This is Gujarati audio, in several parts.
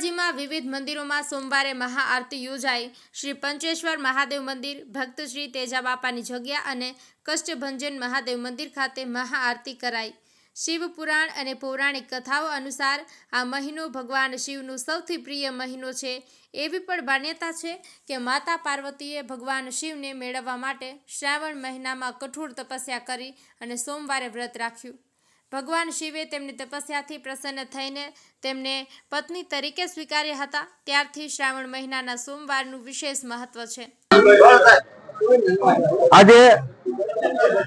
ધોરાજીમાં વિવિધ મંદિરોમાં સોમવારે મહાઆરતી યોજાઈ. શ્રી પંચેશ્વર મહાદેવ મંદિર, ભક્ત શ્રી તેજા બાપાની જગ્યા અને કષ્ટભંજન મહાદેવ મંદિર ખાતે મહાઆરતી કરાઈ. શિવ પુરાણ અને પૌરાણિક કથાઓ અનુસાર આ મહિનો ભગવાન શિવનું સૌથી પ્રિય મહિનો છે. એવી પણ માન્યતા છે કે માતા પાર્વતીએ ભગવાન શિવને મેળવવા માટે શ્રાવણ મહિનામાં કઠોર તપસ્યા કરી અને સોમવારે વ્રત રાખ્યું. ભગવાન શિવે તેમની તપસ્યાથી પ્રસન્ન થઈને તેમને પત્ની તરીકે સ્વીકાર્યા હતા. ત્યારથી શ્રાવણ મહિનાના સોમવારનું વિશેષ મહત્વ છે. આજે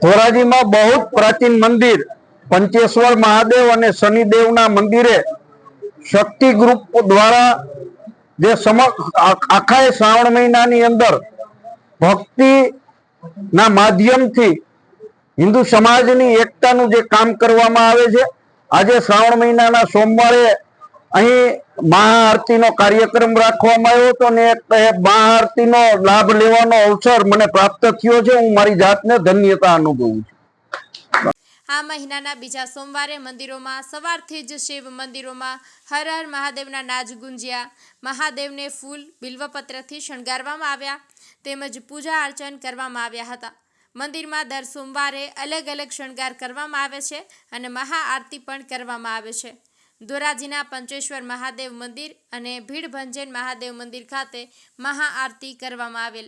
ધોરાજીમાં બહુ પ્રાચીન મંદિર, પંચેશ્વર મહાદેવ અને શનિદેવના મંદિરે શક્તિ ગ્રુપ દ્વારા જે સમ આખા શ્રાવણ મહિનાની અંદર ભક્તિ ના માધ્યમથી હિન્દુ સમાજની એકતાનું જે કામ કરવામાં આવે છે, આજે શ્રાવણ મહિનાના સોમવારે અહીં મહાઆરતીનો કાર્યક્રમ રાખવામાં આવ્યો હતો ને મહાઆરતીનો લાભ લેવાનો અવસર મને પ્રાપ્ત થયો છે, હું મારી જાતને ધન્યતા અનુભવું છું. આ મહિનાના બીજા સોમવારે મંદિરોમાં, સવારથી જ શિવ મંદિરોમાં હર હર મહાદેવના નાજ ગુંજ્યા. મહાદેવને ફૂલ બિલ્વપત્રથી શણગારવામાં આવ્યા, તેમજ પૂજા અર્ચન કરવામાં આવ્યા હતા. મંદિરમાં દર સોમવારે અલગ અલગ શણગાર કરવામાં આવે છે અને મહાઆરતી પણ કરવામાં આવે છે. ધોરાજીના પંચેશ્વર મહાદેવ મંદિર અને ભીડભંજન મહાદેવ મંદિર ખાતે મહાઆરતી કરવામાં આવેલ.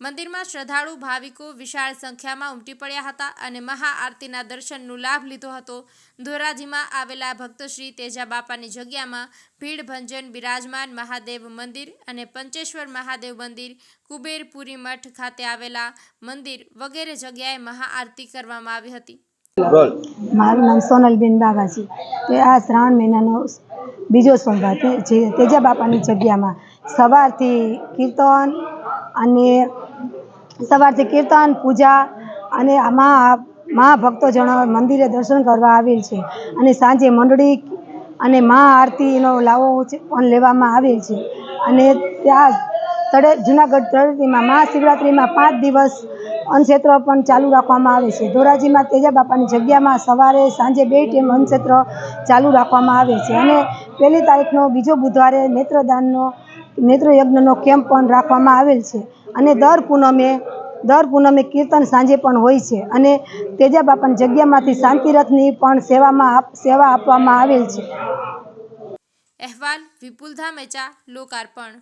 મંદિરમાં શ્રદ્ધાળુ ભાવિકો વિશાળ સંખ્યામાં ઉમટી પડ્યા હતા અને મહાઆરતીના દર્શનનો લાભ લીધો હતો. ધોરાજીમાં આવેલા ભક્ત શ્રી તેજા બાપાની જગ્યામાં ભીડભંજન બિરાજમાન મહાદેવ મંદિર અને પંચેશ્વર મહાદેવ મંદિર કુબેરપુરી મઠ ખાતે આવેલા મંદિર વગેરે જગ્યાએ મહાઆરતી કરવામાં આવી હતી. મારું નામ સોનલબેન બાબાજી તે આ શ્રાવણ મહિનાનો બીજો સોમવાર જે તેજા બાપાની જગ્યામાં સવારથી કીર્તન અને સવારથી કીર્તન, પૂજા અને આમાં મા ભક્તોજનો મંદિરે દર્શન કરવા આવેલ છે. અને સાંજે મંડળી અને મા આરતીનો લાવો પણ લેવામાં આવેલ છે. અને ત્યાં તળે, જુનાગઢ તળેટીમાં મહાશિવરાત્રિમાં પાંચ દિવસ અન્નક્ષેત્ર પણ ચાલુ રાખવામાં આવે છે. ધોરાજીમાં તેજા બાપાની જગ્યામાં સવારે સાંજે બે ટાઈમ અન્નક્ષેત્ર ચાલુ રાખવામાં આવે છે. અને પહેલી તારીખનો બીજો બુધવારે નેત્રદાનનો, નેત્રયજ્ઞનો કેમ્પ પણ રાખવામાં આવેલ છે. અને દર પૂનમે દર પૂનમે કીર્તન સાંજે પણ હોય છે. અને તેજા બાપાની જગ્યામાંથી શાંતિરથની પણ સેવામાં સેવા આપવામાં આવેલ છે. અહેવાલ વિપુલ ધામેચા લોકાર્પણ.